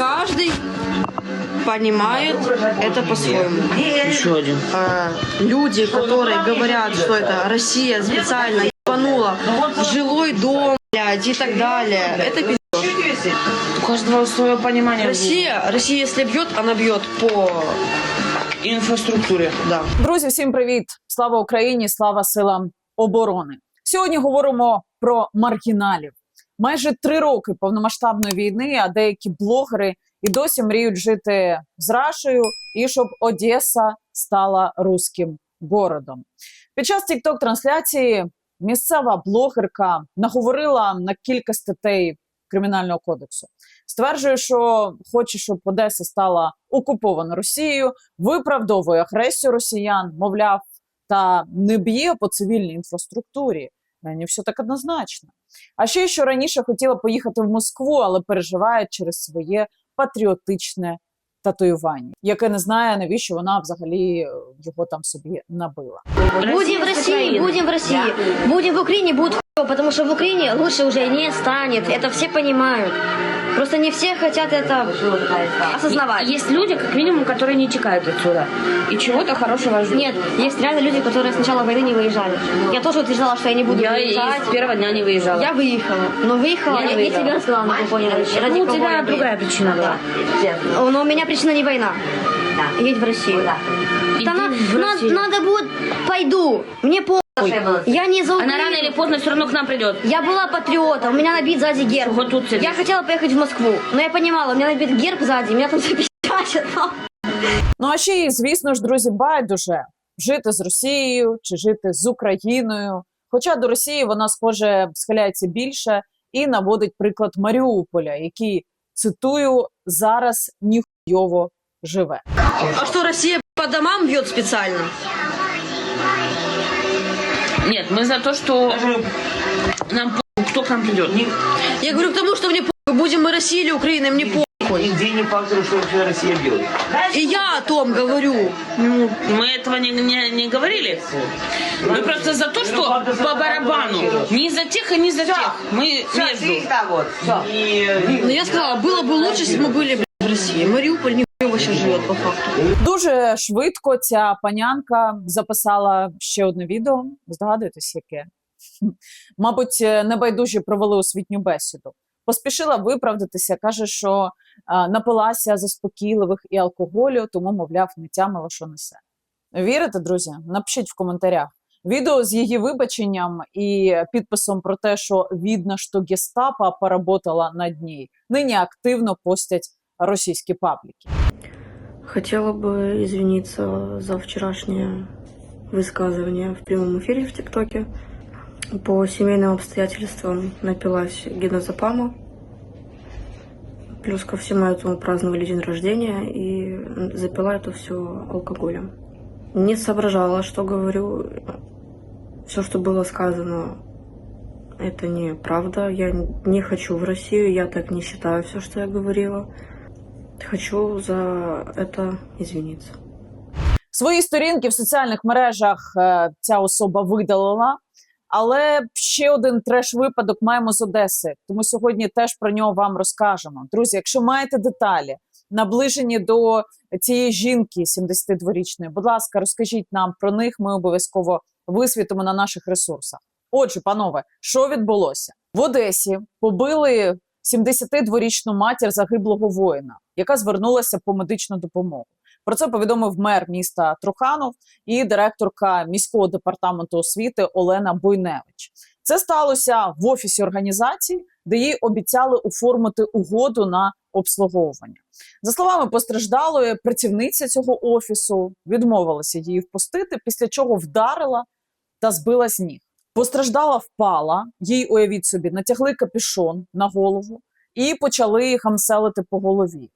каждый понимает это по-своему. Еще один. Э, люди, которые говорят, что это Россия специально ебанула жилой дом, блядь, и так далее. Это пиздец. У каждого свое понимание. Россия, Россия, если бьет, она бьет по... инфраструктуре. Да. Друзі, всім привіт! Слава Україні! Слава силам оборони! Сьогодні говоримо про маргіналів. Майже три роки повномасштабної війни, а деякі блогери і досі мріють жити з Рашею і щоб Одеса стала руським городом. Під час тікток трансляції місцева блогерка наговорила на кілька статей кримінального кодексу. Стверджує, що хоче, щоб Одеса стала окупована Росією, виправдовує агресію росіян, мовляв, та не б'є по цивільній інфраструктурі. Не все так однозначно. А ще що раніше хотіла поїхати в Москву, але переживає через своє патріотичне татуювання, яке не знає, навіщо вона взагалі е, його там собі набила. Будемо в Росії, будемо в Росії, будемо в Україні, будет хуёво, потому что в Украине лучше уже не станет. Это все понимают. Просто не все хотят это осознавать. Есть люди, как минимум, которые не текают отсюда. И чего-то хорошего ждут. Нет, есть реально люди, которые с начала войны не выезжали. Я тоже утверждала, что я не буду я выезжать. с первого дня не выезжала. Я выехала. Но выехала, Я я, не тебе рассказала на купоне. Ради ну, у тебя я другая причина была. еду. Но у меня причина не война. Едь в Россию. Да на- в на- Россию. надо будет, пойду. Мне по... Я не за Она рано или поздно все равно к нам придет. Я была патриотом, у меня набит сзади герб. Вот тут сидишь. Я хотела поехать в Москву, но я понимала, у меня набит герб сзади, меня там запечатают. Ну а ще й, звісно ж, друзі, байдуже жити з Росією чи жити з Україною. Хоча до Росії вона, схоже, схиляється більше і наводить приклад Маріуполя, який цитую зараз ніхуйово живе. А что, Россия по домам бьет специально? Нет, мы за то, что нам кто к нам придет. Я говорю к тому, что мне похуй, будем мы Россия или Украина, мне похуй. Нигде не факт, что вообще Россия бьет. И я о том говорю. Ну, мы этого не, не, не говорили. Мы просто за то, что по барабану. Ни за тех и ни за тех. Мы между. Но я сказала, было бы лучше, если бы мы были блядь, в России. Мариуполь не сейчас живет по факту. Дуже швидко ця панянка записала ще одне відео. Здогадуєтесь, яке? Мабуть, небайдужі провели освітню бесіду. Поспішила виправдатися, каже, що а, напилася заспокійливих і алкоголю, тому, мовляв, не тямила, що несе. Вірите, друзі? Напишіть в коментарях. Відео з її вибаченням і підписом про те, що видно, що гестапо поработала над ній, нині активно постять російські пабліки. Хотела бы извиниться за вчерашнее высказывание в прямом эфире в ТикТоке. По семейным обстоятельствам напилась генозапама. Плюс ко всему этому праздновали день рождения и запила это все алкоголем. Не соображала, что говорю. Все, что было сказано, это неправда. Я не хочу в Россию, я так не считаю все, что я говорила. Хочу за это извиниться. Свої сторінки в соціальних мережах е, ця особа видалила. Але ще один треш-випадок маємо з Одеси. Тому сьогодні теж про нього вам розкажемо. Друзі, якщо маєте деталі, наближені до цієї жінки 72-річної, будь ласка, розкажіть нам про них. Ми обов'язково висвітимо на наших ресурсах. Отже, панове, що відбулося в Одесі? Побили 72-річну матір загиблого воїна, яка звернулася по медичну допомогу. Про це повідомив мер міста Труханов і директорка міського департаменту освіти Олена Бойневич. Це сталося в офісі організації, де їй обіцяли оформити угоду на обслуговування. За словами постраждалої, працівниця цього офісу відмовилася її впустити, після чого вдарила та збила з ніг. Постраждала впала, їй уявіть собі, натягли капюшон на голову і почали хамселити по голові,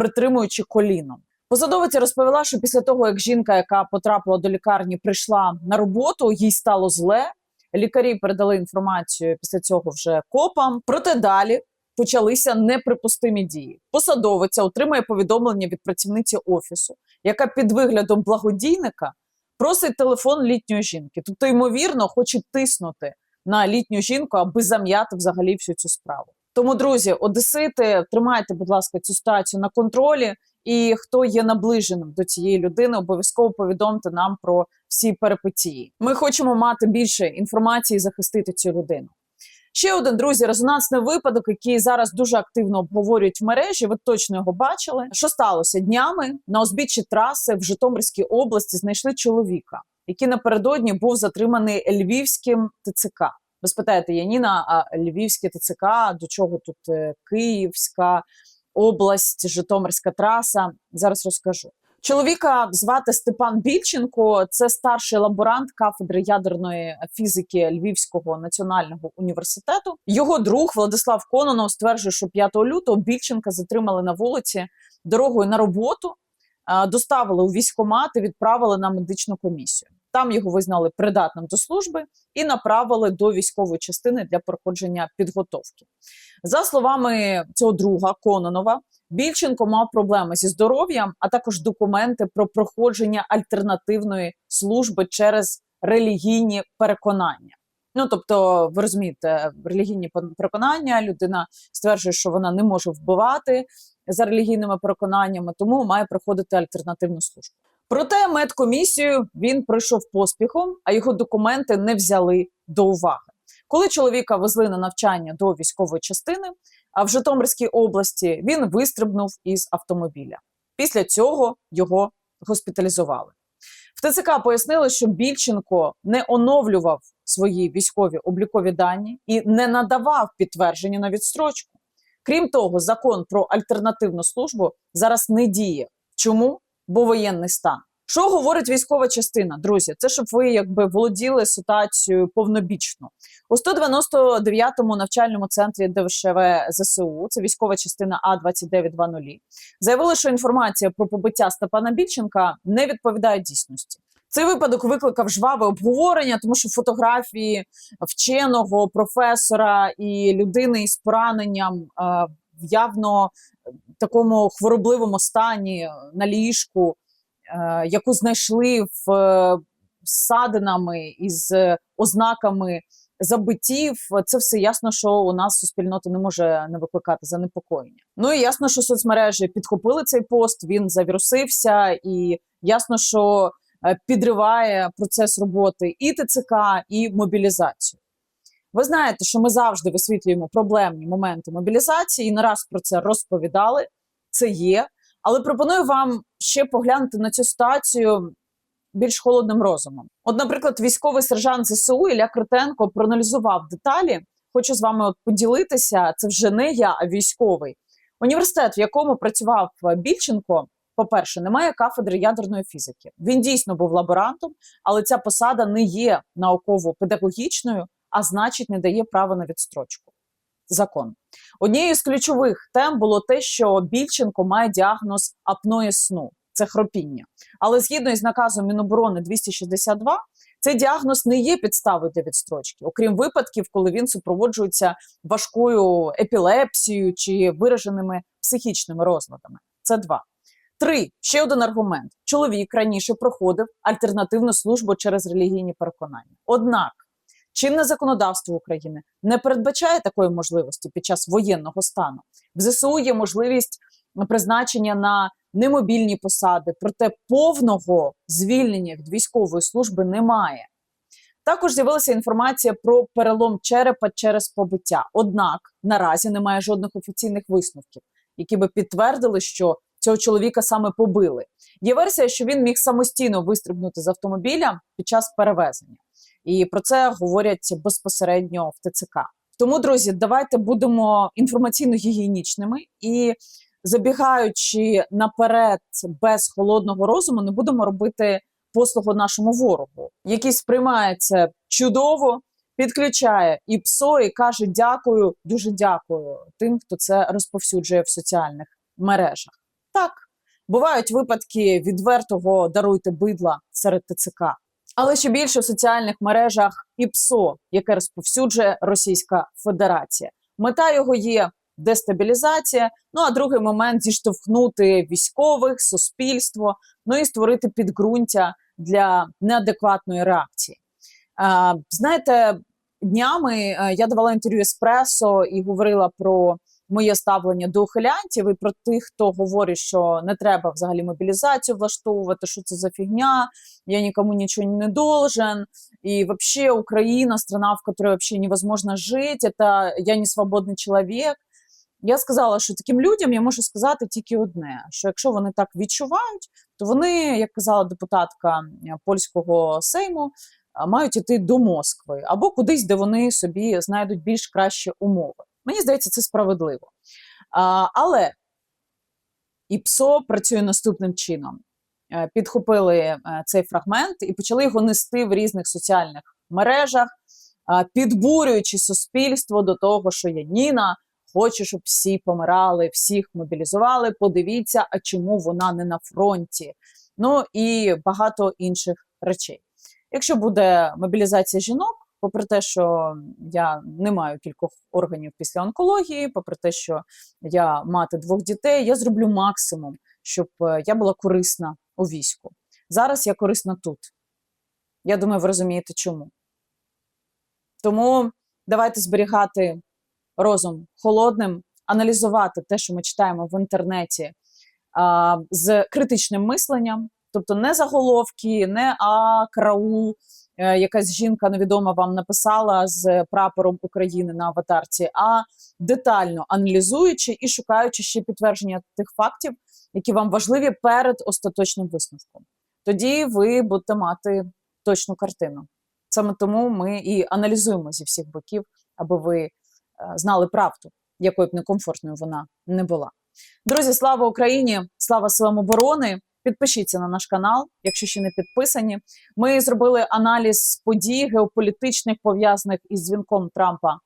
притримуючи коліном. Посадовиця розповіла, що після того, як жінка, яка потрапила до лікарні, прийшла на роботу, їй стало зле. Лікарі передали інформацію після цього вже копам. Проте далі почалися неприпустимі дії. Посадовиця отримає повідомлення від працівниці офісу, яка під виглядом благодійника просить телефон літньої жінки. Тобто, ймовірно, хоче тиснути на літню жінку, аби зам'яти взагалі всю цю справу. Тому, друзі, одесити, тримайте, будь ласка, цю ситуацію на контролі. І хто є наближеним до цієї людини, обов'язково повідомте нам про всі перипетії. Ми хочемо мати більше інформації і захистити цю людину. Ще один друзі, резонансний випадок, який зараз дуже активно обговорюють в мережі. Ви точно його бачили. Що сталося днями на узбіччі траси в Житомирській області знайшли чоловіка, який напередодні був затриманий львівським ТЦК. Ви спитаєте, Яніна, а львівське ТЦК до чого тут е, Київська область, Житомирська траса? Зараз розкажу. Чоловіка звати Степан Більченко. Це старший лаборант кафедри ядерної фізики Львівського національного університету. Його друг Владислав Кононов стверджує, що 5 лютого Більченка затримали на вулиці дорогою на роботу, доставили у військкомат і відправили на медичну комісію. Там його визнали придатним до служби і направили до військової частини для проходження підготовки. За словами цього друга Кононова, Більченко мав проблеми зі здоров'ям, а також документи про проходження альтернативної служби через релігійні переконання. Ну тобто, ви розумієте, релігійні переконання людина стверджує, що вона не може вбивати за релігійними переконаннями, тому має проходити альтернативну службу. Проте медкомісію він пройшов поспіхом, а його документи не взяли до уваги. Коли чоловіка везли на навчання до військової частини, а в Житомирській області він вистрибнув із автомобіля. Після цього його госпіталізували. В ТЦК пояснили, що Більченко не оновлював свої військові облікові дані і не надавав підтвердження на відстрочку. Крім того, закон про альтернативну службу зараз не діє. Чому? Бо воєнний стан. Що говорить військова частина, друзі? Це щоб ви якби володіли ситуацією повнобічно. У 199-му навчальному центрі ДВШВ ЗСУ, це військова частина А 2920 заявили, що інформація про побиття Степана Більченка не відповідає дійсності. Цей випадок викликав жваве обговорення, тому що фотографії вченого професора і людини із пораненням е, явно такому хворобливому стані на ліжку, е, яку знайшли в е, ссадинами із ознаками забиттів. Це все ясно, що у нас суспільнота не може не викликати занепокоєння. Ну і ясно, що соцмережі підхопили цей пост. Він завірусився, і ясно, що е, підриває процес роботи і ТЦК, і мобілізацію. Ви знаєте, що ми завжди висвітлюємо проблемні моменти мобілізації, і не раз про це розповідали. Це є. Але пропоную вам ще поглянути на цю ситуацію більш холодним розумом. От, наприклад, військовий сержант ЗСУ Ілля Критенко проаналізував деталі. Хочу з вами от поділитися. Це вже не я, а військовий. Університет, в якому працював Більченко, по-перше, немає кафедри ядерної фізики. Він дійсно був лаборантом, але ця посада не є науково-педагогічною, а значить, не дає права на відстрочку. Закон. Однією з ключових тем було те, що Більченко має діагноз апної сну це хропіння. Але згідно із наказом Міноборони 262, цей діагноз не є підставою для відстрочки, окрім випадків, коли він супроводжується важкою епілепсією чи вираженими психічними розладами. Це два. Три. Ще один аргумент: чоловік раніше проходив альтернативну службу через релігійні переконання. Однак чинне законодавство України не передбачає такої можливості під час воєнного стану. В ЗСУ є можливість призначення на немобільні посади, проте повного звільнення від військової служби немає. Також з'явилася інформація про перелом черепа через побиття. Однак наразі немає жодних офіційних висновків, які би підтвердили, що цього чоловіка саме побили. Є версія, що він міг самостійно вистрибнути з автомобіля під час перевезення, і про це говорять безпосередньо в ТЦК. Тому, друзі, давайте будемо інформаційно гігієнічними і забігаючи наперед без холодного розуму, не будемо робити послугу нашому ворогу, який сприймає це чудово, підключає і ПСО, і каже дякую, дуже дякую тим, хто це розповсюджує в соціальних мережах. Так, бувають випадки відвертого даруйте бидла серед ТЦК. Але ще більше в соціальних мережах і ПСО, яке розповсюджує Російська Федерація. Мета його є дестабілізація. Ну а другий момент зіштовхнути військових, суспільство, ну і створити підґрунтя для неадекватної реакції. А, знаєте, днями е, я давала інтерв'ю Еспресо і говорила про моє ставлення до ухилянтів і про тих, хто говорить, що не треба взагалі мобілізацію влаштовувати, що це за фігня, я нікому нічого не должен. И вообще Украина страна, в которой вообще невозможно жить, это я не свободний чоловік. Я сказала, що таким людям я можу сказати тільки одне: що якщо вони так відчувають, то вони, як казала депутатка е, польського сейму, мають іти до Москви або кудись, де вони собі знайдуть більш кращі умови. Мені здається, це справедливо. А, але ІПСО працює наступним чином: Е, підхопили е, цей фрагмент і почали його нести в різних соціальних мережах, підбурюючи суспільство до того, що Яніна хоче, щоб всі помирали, всіх мобілізували. Подивіться, а чому вона не на фронті. Ну і багато інших речей. Якщо буде мобілізація жінок, попри те, що я не маю кількох органів після онкології, попри те, що я мати двох дітей, я зроблю максимум, щоб е, я була корисна у війську. Зараз я корисна тут. Я думаю, ви розумієте, чому. Тому давайте зберігати розум холодним, аналізувати те, що ми читаємо в інтернеті з критичним мисленням, тобто не заголовки, не а караул, е, якась жінка невідома вам написала з прапором України на аватарці, а детально аналізуючи і шукаючи ще підтвердження тих фактів, які вам важливі перед остаточним висновком. Тоді ви будете мати точну картину. Саме тому ми і аналізуємо зі всіх боків, аби ви е, знали правду, якою б некомфортною вона не була. Друзі, слава Україні! Слава силам оборони! Підпишіться на наш канал, якщо ще не підписані. Ми зробили аналіз подій геополітичних пов'язаних із дзвінком Трампа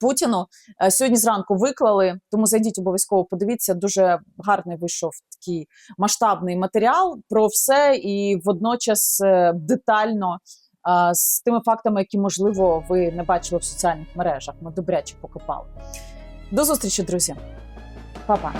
Путіну. Е, Сьогодні зранку виклали, тому зайдіть обов'язково. Подивіться, дуже гарний вийшов такий масштабний матеріал про все і водночас е, детально з тими фактами, які можливо ви не бачили в соціальних мережах. Ми добряче покопали. До зустрічі, друзі, Па-па.